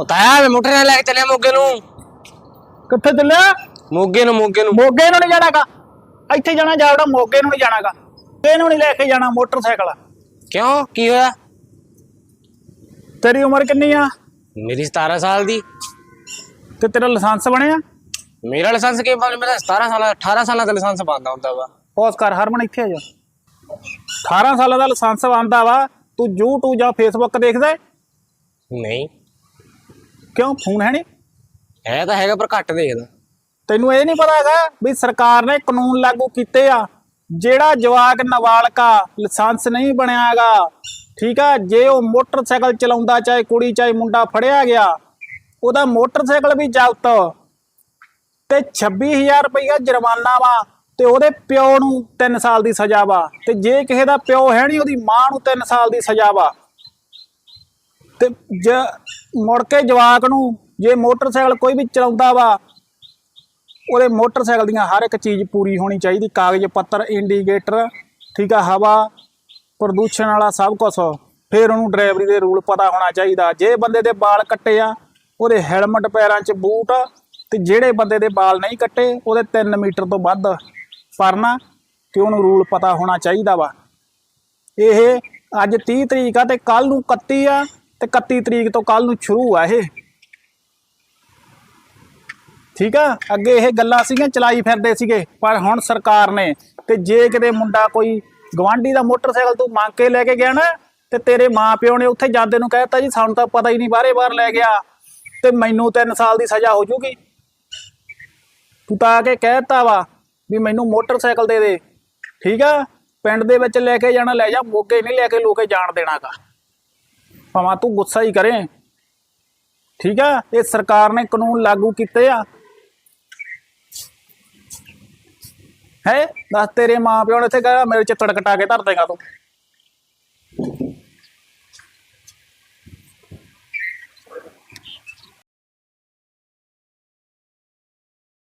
ਉਹ ਤਾਇਆ ਮੈਂ ਮੋਟਰ ਨਾਲ ਲੈ ਕੇ ਚੱਲਿਆ ਮੋਗੇ ਨੂੰ। ਕਿੱਥੇ ਚੱਲਿਆ? ਮੋਗੇ ਨੂੰ ਮੋਗੇ ਨੂੰ। ਮੋਗੇ ਨੂੰ ਨਹੀਂ ਜਾਣਾਗਾ। ਇੱਥੇ ਜਾਣਾ ਜਾਵੜਾ ਮੋਗੇ ਨੂੰ ਨਹੀਂ ਜਾਣਾਗਾ। ਇਹਨੂੰ ਨਹੀਂ ਲੈ ਕੇ ਜਾਣਾ ਮੋਟਰਸਾਈਕਲ। ਕਿਉਂ? ਕੀ ਹੋਇਆ? ਤੇਰੀ ਉਮਰ ਕਿੰਨੀ ਆ? ਮੇਰੀ 17 ਸਾਲ ਦੀ। ਤੇ ਤੇਰਾ ਲਾਇਸੈਂਸ ਬਣਿਆ? ਮੇਰਾ ਲਾਇਸੈਂਸ ਕੀ ਬਣ ਮੇਰਾ 17 ਸਾਲ 18 ਸਾਲਾਂ ਦਾ ਲਾਇਸੈਂਸ ਬਣਦਾ ਹੁੰਦਾ ਵਾ। ਪੌਸ ਕਰ ਹਰਮਨ ਇੱਥੇ ਆ ਜਾ। 18 ਸਾਲਾਂ ਦਾ ਲਾਇਸੈਂਸ ਆਂਦਾ ਵਾ। ਤੂੰ YouTube ਜਾਂ Facebook ਦੇਖਦਾ? ਹੈ? ਨਹੀਂ। ਕਿਉਂ? ਫੋਨ ਹੈ ਨਹੀਂ? ਹੈ ਤਾਂ ਹੈਗਾ ਪਰ ਘੱਟ ਦੇਖਦਾ। ਤੈਨੂੰ ਇਹ ਨਹੀਂ ਪਤਾ ਹੈਗਾ ਵੀ ਸਰਕਾਰ ਨੇ ਕਾਨੂੰਨ ਲਾਗੂ ਕੀਤੇ ਆ ਜਿਹੜਾ ਜਵਾਕ ਨਾਬਾਲਗਾ ਲਾਇਸੈਂਸ ਨਹੀਂ ਬਣਿਆ ਹੈਗਾ ਠੀਕ ਆ ਜੇ ਉਹ ਮੋਟਰਸਾਈਕਲ ਚਲਾਉਂਦਾ ਚਾਹੇ ਕੁੜੀ ਚਾਹੇ ਮੁੰਡਾ ਫੜਿਆ ਗਿਆ ਉਹਦਾ ਮੋਟਰਸਾਈਕਲ ਵੀ ਜ਼ਬਤ ਤੇ 26000 ਰੁਪਇਆ ਜੁਰਮਾਨਾ ਵਾ ਤੇ ਉਹਦੇ ਪਿਓ ਨੂੰ 3 ਸਾਲ ਦੀ ਸਜ਼ਾ ਵਾ ਤੇ ਜੇ ਕਿਸੇ ਦਾ ਪਿਓ ਹੈ ਨਹੀਂ ਉਹਦੀ ਮਾਂ ਨੂੰ 3 ਸਾਲ ਦੀ ਸਜ਼ਾ ਵਾ। ਤੇ ਜ ਮੁੜ ਕੇ ਜਵਾਕ ਨੂੰ ਜੇ ਮੋਟਰਸਾਈਕਲ ਕੋਈ ਵੀ ਚਲਾਉਂਦਾ ਵਾ, ਉਹਦੇ ਮੋਟਰਸਾਈਕਲ ਦੀਆਂ ਹਰ ਇੱਕ ਚੀਜ਼ ਪੂਰੀ ਹੋਣੀ ਚਾਹੀਦੀ, ਕਾਗਜ਼ ਪੱਤਰ ਇੰਡੀਕੇਟਰ ਠੀਕ ਆ, ਹਵਾ, ਪ੍ਰਦੂਸ਼ਣ ਵਾਲਾ ਸਭ ਕੁਝ ਫਿਰ ਉਹਨੂੰ ਡਰਾਈਵਰੀ ਦੇ ਰੂਲ ਪਤਾ ਹੋਣਾ ਚਾਹੀਦਾ। ਜੇ ਬੰਦੇ ਦੇ ਵਾਲ ਕੱਟੇ ਆ, ਉਹਦੇ ਹੈਲਮਟ ਪੈਰਾਂ 'ਚ ਬੂਟ, ਤੇ ਜਿਹੜੇ ਬੰਦੇ ਦੇ ਵਾਲ ਨਹੀਂ ਕੱਟੇ, ਉਹਦੇ 3 ਮੀਟਰ ਤੋਂ ਵੱਧ ਪਰਨਾ ਕਿ ਉਹਨੂੰ ਰੂਲ ਪਤਾ ਹੋਣਾ ਚਾਹੀਦਾ ਵਾ। ਇਹ ਅੱਜ 30 ਤਰੀਕ ਆ ਤੇ ਕੱਲ ਨੂੰ 31 ਆ ਤੇ 31 ਤਰੀਕ ਤੋਂ ਕੱਲ ਨੂੰ ਸ਼ੁਰੂ ਆ ਇਹ। ਠੀਕ ਆ? ਅੱਗੇ ਇਹ ਗੱਲਾਂ ਸੀਗੀਆਂ, ਚਲਾਈ ਫਿਰਦੇ ਸੀਗੇ, ਪਰ ਹੁਣ ਸਰਕਾਰ ਨੇ ਤੇ ਜੇ ਕਿਤੇ ਮੁੰਡਾ ਕੋਈ ਗਵਾਂਢੀ ਦਾ ਮੋਟਰਸਾਈਕਲ ਤੂੰ ਮੰਗ ਕੇ ਲੈ ਕੇ ਗਿਆ ਨਾ, ਤੇ ਤੇਰੇ ਮਾਪਿਓ ਨੇ ਉੱਥੇ ਜਾਂਦੇ ਨੂੰ ਕਹਿਤਾ ਜੀ, ਸਾਨੂੰ ਤਾਂ ਪਤਾ ਹੀ ਨਹੀਂ ਬਾਹਰੇ ਬਾਹਰ ਲੈ ਗਿਆ, ਤੇ ਮੈਨੂੰ 3 ਸਾਲ ਦੀ ਸਜ਼ਾ ਹੋ ਜੂਗੀ। ਤੂੰ ਤਾਂ ਆ ਕੇ ਕਹਿਤਾ ਵਾ ਵੀ ਮੈਨੂੰ ਮੋਟਰਸਾਈਕਲ ਦੇ ਦੇ। ਠੀਕ ਆ? ਪਿੰਡ ਦੇ ਵਿੱਚ ਲੈ ਕੇ ਜਾਣਾ, ਲੈ ਜਾ, ਮੋਗੇ ਨਹੀਂ ਲੈ ਕੇ ਲੋਕੇ ਜਾਣ ਦੇਣਾਗਾ। ਭਾਵੇਂ ਤੂੰ ਗੁੱਸਾ ਹੀ ਕਰੇ। ਠੀਕ ਆ? ਇਹ ਸਰਕਾਰ ਨੇ ਕਾਨੂੰਨ ਲਾਗੂ ਕੀਤੇ ਆ। ਹੈ? ਦੱਸ ਤੇਰੇ ਮਾਪਿਓ ਨੇ ਇੱਥੇ ਕਹਾ, ਮੇਰੇ ਚ ਤੜਕਟਾ ਕੇ ਧਰ ਦੇਗਾ ਤੂੰ।